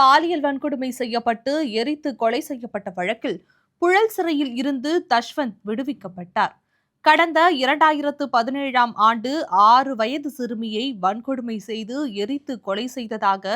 பாலியல் வன்கொடுமை செய்யப்பட்டு எரித்து கொலை செய்யப்பட்ட வழக்கில் புழல் சிறையில் இருந்து தஷ்வந்த் விடுவிக்கப்பட்டார். கடந்த இரண்டாயிரத்து பதினேழாம் ஆண்டு ஆறு வயது சிறுமியை வன்கொடுமை செய்து எரித்து கொலை செய்ததாக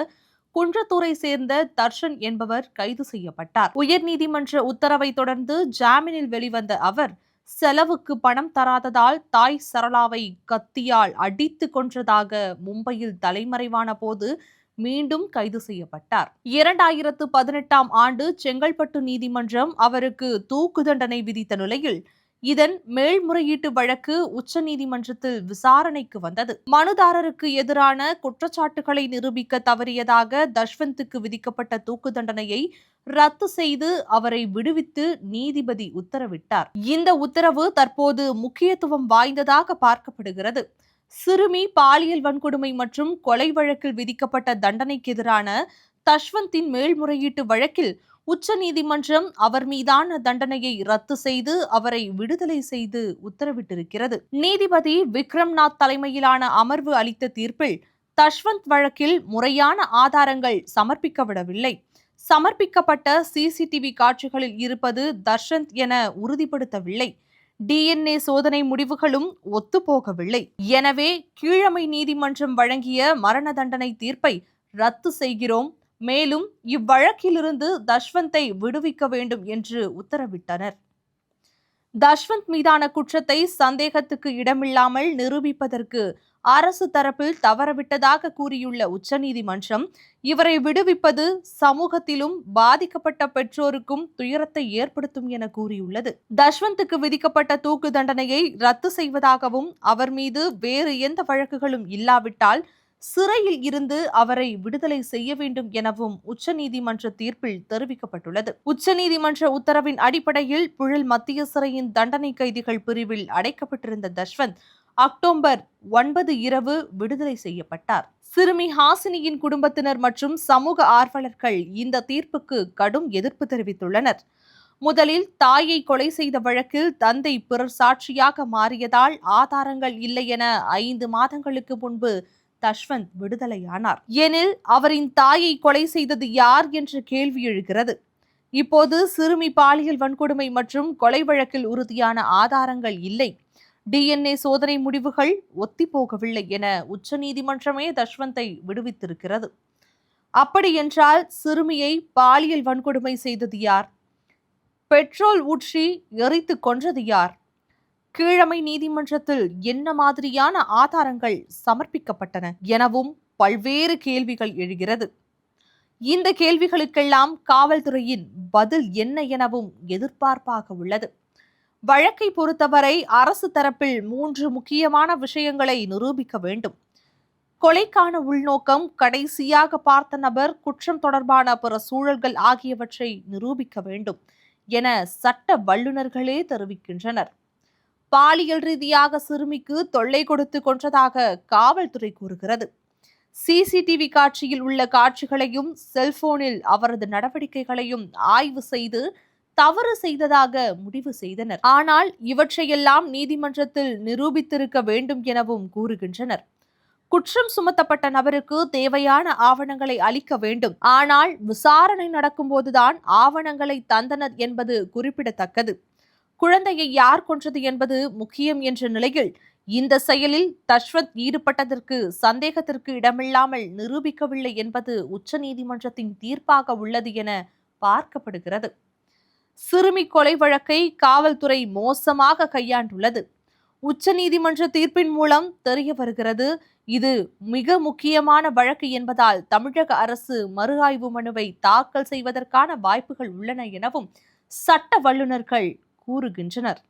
குன்றத்தூரை சேர்ந்த தர்ஷன் என்பவர் கைது செய்யப்பட்டார். உயர்நீதிமன்ற உத்தரவை தொடர்ந்து ஜாமீனில் வெளிவந்த அவர் செலவுக்கு பணம் தராததால் தாய் சரளாவை கத்தியால் அடித்து கொன்றதாக மும்பையில் தலைமறைவான போது மீண்டும் கைது செய்யப்பட்டார். இரண்டாயிரத்து பதினெட்டாம் ஆண்டு செங்கல்பட்டு நீதிமன்றம் அவருக்கு தூக்கு தண்டனை விதித்த நிலையில் இதன் மேல்முறையீட்டு வழக்கு உச்சநீதிமன்றத்தில் விசாரணைக்கு வந்தது. மனுதாரருக்கு எதிரான குற்றச்சாட்டுகளை நிரூபிக்க தவறியதாக தஷ்வந்துக்கு விதிக்கப்பட்ட தூக்கு தண்டனையை ரத்து செய்து அவரை விடுவித்து நீதிபதி உத்தரவிட்டார். இந்த உத்தரவு தற்போது முக்கியத்துவம் வாய்ந்ததாக பார்க்கப்படுகிறது. சிறுமி பாலியல் வன்கொடுமை மற்றும் கொலை வழக்கில் விதிக்கப்பட்ட தண்டனைக்கு எதிரான தஷ்வந்தின் மேல்முறையீட்டு வழக்கில் உச்ச நீதிமன்றம் அவர் மீதான தண்டனையை ரத்து செய்து அவரை விடுதலை செய்து உத்தரவிட்டிருக்கிறது. நீதிபதி விக்ரம்நாத் தலைமையிலான அமர்வு அளித்த தீர்ப்பில் தஷ்வந்த் வழக்கில் முறையான ஆதாரங்கள் சமர்ப்பிக்கப்படவில்லை. சமர்ப்பிக்கப்பட்ட சிசிடிவி காட்சிகளில் இருப்பது தர்ஷந்த் என உறுதிப்படுத்தவில்லை. டிஎன்ஏ சோதனை முடிவுகளும் ஒத்துப்போகவில்லை. எனவே கீழமை நீதிமன்றம் வழங்கிய மரண தண்டனை தீர்ப்பை ரத்து செய்கிறோம். மேலும் இவ்வழக்கிலிருந்து தஷ்வந்தை விடுவிக்க வேண்டும் என்று உத்தரவிட்டனர். தஷ்வந்த் மீதான குற்றத்தை சந்தேகத்துக்கு இடமில்லாமல் நிரூபிப்பதற்கு அரசு தரப்பில் தவறவிட்டதாக கூறியுள்ள உச்சநீதிமன்றம் இவரை விடுவிப்பது சமூகத்திலும் பாதிக்கப்பட்ட பெற்றோருக்கும் துயரத்தை ஏற்படுத்தும் என கூறியுள்ளது. தஷ்வந்துக்கு விதிக்கப்பட்ட தூக்கு தண்டனையை ரத்து செய்வதாகவும் அவர் மீது வேறு எந்த வழக்குகளும் இல்லாவிட்டால் சிறையில் இருந்து அவரை விடுதலை செய்ய வேண்டும் எனவும் உச்சநீதிமன்ற தீர்ப்பில் தெரிவிக்கப்பட்டுள்ளது. உச்சநீதிமன்ற உத்தரவின் அடிப்படையில் புழல் மத்திய சிறையின் தண்டனை கைதிகள் பிரிவில் அடைக்கப்பட்டிருந்த தஷ்வந்த் அக்டோபர் ஒன்பது இரவு விடுதலை செய்யப்பட்டார். சிறுமி ஹாசினியின் குடும்பத்தினர் மற்றும் சமூக ஆர்வலர்கள் இந்த தீர்ப்புக்கு கடும் எதிர்ப்பு தெரிவித்துள்ளனர். முதலில் தாயை கொலை செய்த வழக்கில் தந்தை பிறர் சாட்சியாக மாறியதால் ஆதாரங்கள் இல்லை என ஐந்து மாதங்களுக்கு முன்பு தஷ்வந்த் விடுதலையானார். எனில் அவரின் தாயை கொலை செய்தது யார் என்ற கேள்வி எழுகிறது. இப்போது சிறுமி பாலியல் வன்கொடுமை மற்றும் கொலை வழக்கில் உறுதியான ஆதாரங்கள் இல்லை. டிஎன்ஏ சோதனை முடிவுகள் ஒத்திப்போகவில்லை என உச்சநீதிமன்றமே தஷ்வந்தை விடுவித்திருக்கிறது. அப்படியென்றால் சிறுமியை பாலியல் வன்கொடுமை செய்தது யார்? பெட்ரோல் ஊற்றி எரித்து கொன்றது யார்? கீழமை நீதிமன்றத்தில் என்ன மாதிரியான ஆதாரங்கள் சமர்ப்பிக்கப்பட்டன எனவும் பல்வேறு கேள்விகள் எழுகிறது. இந்த கேள்விகளுக்கெல்லாம் காவல்துறையின் பதில் என்ன எனவும் எதிர்பார்ப்பாக உள்ளது. வழக்கை பொறுத்தவரை அரசு தரப்பில் மூன்று முக்கியமான விஷயங்களை நிரூபிக்க வேண்டும். கொலைக்கான உள்நோக்கம் கடைசியாக பார்த்த நபர் குற்றம் தொடர்பான பிற சூழல்கள் ஆகியவற்றை நிரூபிக்க வேண்டும் என சட்ட வல்லுநர்களே தெரிவிக்கின்றனர். பாலியல் ரீதியாக சிறுமிக்கு தொல்லை கொடுத்து கொன்றதாக காவல்துறை கூறுகிறது. சிசிடிவி காட்சியில் உள்ள காட்சிகளையும் செல்போனில் அவரது நடவடிக்கைகளையும் ஆய்வு செய்து தவறு செய்ததாக முடிவு செய்தனர். ஆனால் இவற்றையெல்லாம் நீதிமன்றத்தில் நிரூபித்திருக்க வேண்டும் எனவும் கூறுகின்றனர். குற்றம் சுமத்தப்பட்ட நபருக்கு தேவையான ஆவணங்களை அளிக்க வேண்டும். ஆனால் விசாரணை நடக்கும்போதுதான் ஆவணங்களை தந்தனர் என்பது குறிப்பிடத்தக்கது. குழந்தையை யார் கொன்றது என்பது முக்கியம் என்ற நிலையில் இந்த செயலில் தஷ்வத் ஈடுபட்டதற்கு சந்தேகத்திற்கு இடமில்லாமல் நிரூபிக்கவில்லை என்பது உச்சநீதிமன்றத்தின் தீர்ப்பாக உள்ளது என பார்க்கப்படுகிறது. சிறுமி கொலை வழக்கை காவல்துறை மோசமாக கையாண்டுள்ளது. உச்சநீதிமன்ற தீர்ப்பின் மூலம் தெரிய வருகிறது இது மிக முக்கியமான வழக்கு என்பதால் தமிழக அரசு மறு ஆய்வு மனுவை தாக்கல் செய்வதற்கான வாய்ப்புகள் உள்ளன எனவும் சட்ட வல்லுநர்கள் கூறுகின்றனர்.